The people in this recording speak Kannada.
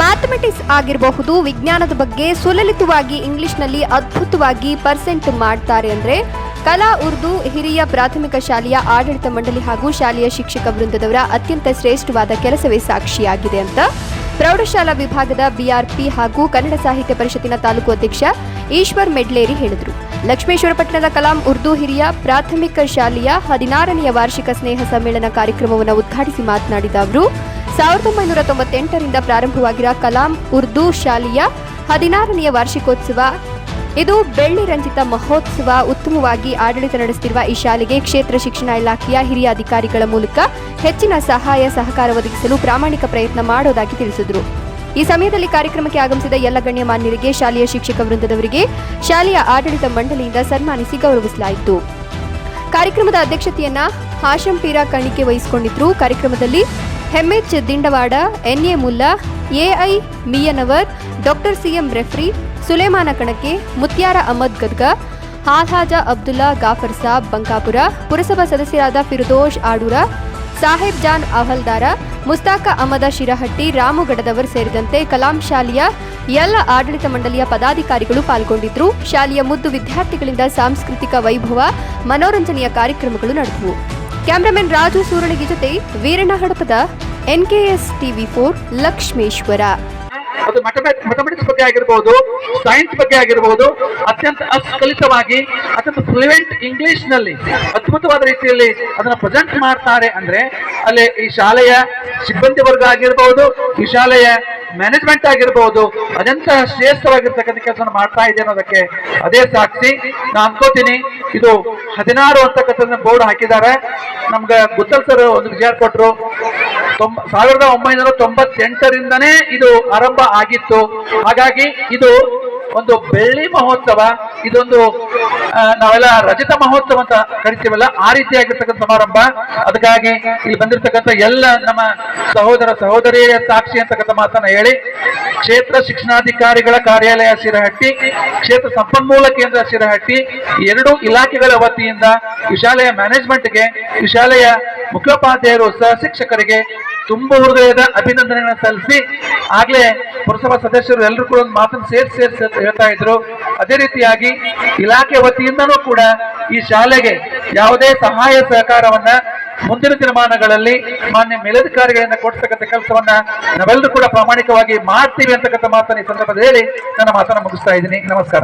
ಮ್ಯಾಥಮೆಟಿಕ್ಸ್ ಆಗಿರಬಹುದು, ವಿಜ್ಞಾನದ ಬಗ್ಗೆ ಸುಲಲಿತವಾಗಿ ಇಂಗ್ಲಿಷ್ನಲ್ಲಿ ಅದ್ಭುತವಾಗಿ ಪರ್ಸೆಂಟ್ ಮಾಡ್ತಾರೆ ಅಂದರೆ ಕಲಾ ಉರ್ದು ಹಿರಿಯ ಪ್ರಾಥಮಿಕ ಶಾಲೆಯ ಆಡಳಿತ ಮಂಡಳಿ ಹಾಗೂ ಶಾಲೆಯ ಶಿಕ್ಷಕ ವೃಂದದವರ ಅತ್ಯಂತ ಶ್ರೇಷ್ಠವಾದ ಕೆಲಸವೇ ಸಾಕ್ಷಿಯಾಗಿದೆ ಅಂತ ಪ್ರೌಢಶಾಲಾ ವಿಭಾಗದ ಬಿಆರ್ಪಿ ಹಾಗೂ ಕನ್ನಡ ಸಾಹಿತ್ಯ ಪರಿಷತ್ತಿನ ತಾಲೂಕು ಅಧ್ಯಕ್ಷ ಈಶ್ವರ್ ಮೆಡ್ಲೇರಿ ಹೇಳಿದರು. ಲಕ್ಷ್ಮೇಶ್ವರ ಪಟ್ಟಣದ ಕಲಾಂ ಉರ್ದು ಹಿರಿಯ ಪ್ರಾಥಮಿಕ ಶಾಲೆಯ ಹದಿನಾರನೆಯ ವಾರ್ಷಿಕ ಸ್ನೇಹ ಸಮ್ಮೇಳನ ಕಾರ್ಯಕ್ರಮವನ್ನು ಉದ್ಘಾಟಿಸಿ ಮಾತನಾಡಿದ ಅವರು ಸಾವಿರದ ಒಂಬೈನೂರ ತೊಂಬತ್ತೆಂಟರಿಂದ ಪ್ರಾರಂಭವಾಗಿರುವ ಕಲಾಂ ಉರ್ದು ಶಾಲೆಯ ಹದಿನಾರನೆಯ ವಾರ್ಷಿಕೋತ್ಸವ. ಇದು ಬೆಳ್ಳಿ ರಂಜಿತ ಮಹೋತ್ಸವ ಉತ್ತಮವಾಗಿ ಆಡಳಿತ ನಡೆಸುತ್ತಿರುವ ಈ ಶಾಲೆಗೆ ಕ್ಷೇತ್ರ ಶಿಕ್ಷಣ ಇಲಾಖೆಯ ಹಿರಿಯ ಅಧಿಕಾರಿಗಳ ಮೂಲಕ ಹೆಚ್ಚಿನ ಸಹಾಯ ಸಹಕಾರ ಒದಗಿಸಲು ಪ್ರಾಮಾಣಿಕ ಪ್ರಯತ್ನ ಮಾಡೋದಾಗಿ ತಿಳಿಸಿದರು. ಈ ಸಮಯದಲ್ಲಿ ಕಾರ್ಯಕ್ರಮಕ್ಕೆ ಆಗಮಿಸಿದ ಎಲ್ಲ ಗಣ್ಯಮಾನ್ಯರಿಗೆ ಶಾಲೆಯ ಶಿಕ್ಷಕ ವೃಂದದವರಿಗೆ ಶಾಲೆಯ ಆಡಳಿತ ಮಂಡಳಿಯಿಂದ ಸನ್ಮಾನಿಸಿ ಗೌರವಿಸಲಾಯಿತು. ಕಾರ್ಯಕ್ರಮದ ಅಧ್ಯಕ್ಷತೆಯನ್ನ ಹಾಶಂಪೀರ ಕಣಿಕೆ ವಹಿಸಿಕೊಂಡಿದ್ರು. ಕಾರ್ಯಕ್ರಮದಲ್ಲಿ ಹೆಮ್ಮೆಚ್ Dindawad, N A Mulla, A I ಮಿಯನವರ್, doctor CM referee, Sulemana Kanake Mutyar Ahmad Gadag, ಹಾಲ್ಹಾಜ ಅಬ್ದುಲ್ಲಾ ಗಾಫರ್ ಸಾಬ್ ಬಂಕಾಪುರ, ಪುರಸಭಾ ಸದಸ್ಯರಾದ ಫಿರುದೋಷ್ ಆಡೂರ, ಸಾಹೇಬ್ ಜಾನ್ ಅಹಲ್ದಾರ, ಮುಸ್ತಾಕ ಅಹಮದ ಶಿರಹಟ್ಟಿ ರಾಮುಗಡದವರ್ ಸೇರಿದಂತೆ ಕಲಾಂ ಶಾಲೆಯ ಎಲ್ಲ ಆಡಳಿತ ಮಂಡಳಿಯ ಪದಾಧಿಕಾರಿಗಳು ಪಾಲ್ಗೊಂಡಿದ್ದರು ಶಾಲೆಯ ಮುದ್ದು ವಿದ್ಯಾರ್ಥಿಗಳಿಂದ ಸಾಂಸ್ಕೃತಿಕ ವೈಭವ, ಮನೋರಂಜನೆಯ ಕಾರ್ಯಕ್ರಮಗಳು ನಡೆದವು. ಕ್ಯಾಮರಾಮನ್ ರಾಜು ಸೂರಣಗಿ ಜೊತೆ Veeranna Hadapad NKS TV four Lakshmeshwar. ಅದು ಮೆಥಮೆಟಿಕ್ಸ್ ಬಗ್ಗೆ ಆಗಿರ್ಬೋದು ಸೈನ್ಸ್ ಬಗ್ಗೆ ಆಗಿರ್ಬೋದು, ಅತ್ಯಂತ ಅಸ್ಖಲಿತವಾಗಿ ಅತ್ಯಂತ ಫ್ಲೂಯೆಂಟ್ ಇಂಗ್ಲಿಷ್ನಲ್ಲಿ ಅದ್ಭುತವಾದ ರೀತಿಯಲ್ಲಿ ಅದನ್ನ ಪ್ರೆಸೆಂಟ್ ಮಾಡ್ತಾರೆ ಅಂದ್ರೆ ಅಲ್ಲಿ ಈ ಶಾಲೆಯ ಸಿಬ್ಬಂದಿ ವರ್ಗ ಆಗಿರ್ಬೋದು, ಈ ಶಾಲೆಯ ಮ್ಯಾನೇಜ್ಮೆಂಟ್ ಆಗಿರ್ಬೋದು ಅತ್ಯಂತ ಶ್ರೇಷ್ಠವಾಗಿರ್ತಕ್ಕಂಥ ಕೆಲಸ ಮಾಡ್ತಾ ಇದೆ ಅನ್ನೋದಕ್ಕೆ ಅದೇ ಸಾಕ್ಷಿ. ನಾನು ಅನ್ಕೋತೀನಿ, ಇದು ಹದಿನಾರು ಅಂತಕ್ಕಂಥದ್ದನ್ನ ಬೋರ್ಡ್ ಹಾಕಿದ್ದಾರೆ. ನಮ್ಗೆ ಗುತ್ತಲ್ ಸರ್ ಒಂದು ವಿಚಾರ ಕೊಟ್ಟರು ಸಾವಿರದ ಒಂಬೈನೂರ ತೊಂಬತ್ತೆಂಟರಿಂದನೇ ಇದು ಆರಂಭ ಆಗಿತ್ತು. ಹಾಗಾಗಿ ಇದು ಒಂದು ಬೆಳ್ಳಿ ಮಹೋತ್ಸವ, ಇದೊಂದು ನಾವೆಲ್ಲ ರಜತ ಮಹೋತ್ಸವ ಅಂತ ಕರಿತೀವಲ್ಲ, ಆ ರೀತಿಯಾಗಿರ್ತಕ್ಕಂಥ ಸಮಾರಂಭ. ಅದಕ್ಕಾಗಿ ಇಲ್ಲಿ ಬಂದಿರತಕ್ಕಂಥ ಎಲ್ಲ ನಮ್ಮ ಸಹೋದರ ಸಹೋದರಿಯ ಸಾಕ್ಷಿ ಅಂತಕ್ಕಂಥ ಮಾತನ್ನ ಹೇಳಿ, ಕ್ಷೇತ್ರ ಶಿಕ್ಷಣಾಧಿಕಾರಿಗಳ ಕಾರ್ಯಾಲಯ ಶಿರಹಟ್ಟಿ ಕ್ಷೇತ್ರ ಸಂಪನ್ಮೂಲ ಕೇಂದ್ರ ಶಿರಹಟ್ಟಿ ಎರಡು ಇಲಾಖೆಗಳ ವತಿಯಿಂದ ವಿಶಾಲೆಯ ಶಾಲೆಯ ಮ್ಯಾನೇಜ್ಮೆಂಟ್ಗೆ ಈ ಶಾಲೆಯ ಮುಖ್ಯೋಪಾಧ್ಯಾಯರು ಸಹ ಶಿಕ್ಷಕರಿಗೆ ತುಂಬ ಹೃದಯದ ಅಭಿನಂದನೆಗಳನ್ನು ಸಲ್ಲಿಸಿ, ಆಗ್ಲೇ ಪುರಸಭಾ ಸದಸ್ಯರು ಎಲ್ಲರೂ ಕೂಡ ಒಂದು ಮಾತನ್ನು ಸೇರಿಸಿ ಸೇರಿಸಿ ಹೇಳ್ತಾ ಇದ್ರು. ಅದೇ ರೀತಿಯಾಗಿ ಇಲಾಖೆ ವತಿಯಿಂದನೂ ಕೂಡ ಈ ಶಾಲೆಗೆ ಯಾವುದೇ ಸಹಾಯ ಸಹಕಾರವನ್ನ ಮುಂದಿನ ದಿನಮಾನಗಳಲ್ಲಿ ಮಾನ್ಯ ಮೇಲಧಿಕಾರಿಗಳಿಂದ ಕೊಡ್ತಕ್ಕಂಥ ಕೆಲಸವನ್ನ ನಾವೆಲ್ಲರೂ ಕೂಡ ಪ್ರಾಮಾಣಿಕವಾಗಿ ಮಾಡ್ತೀವಿ ಅಂತಕ್ಕಂಥ ಮಾತನ್ನ ಈ ಸಂದರ್ಭದಲ್ಲಿ ಹೇಳಿ ನನ್ನ ಮಾತನ್ನ ಮುಗಿಸ್ತಾ ಇದ್ದೀನಿ. ನಮಸ್ಕಾರ.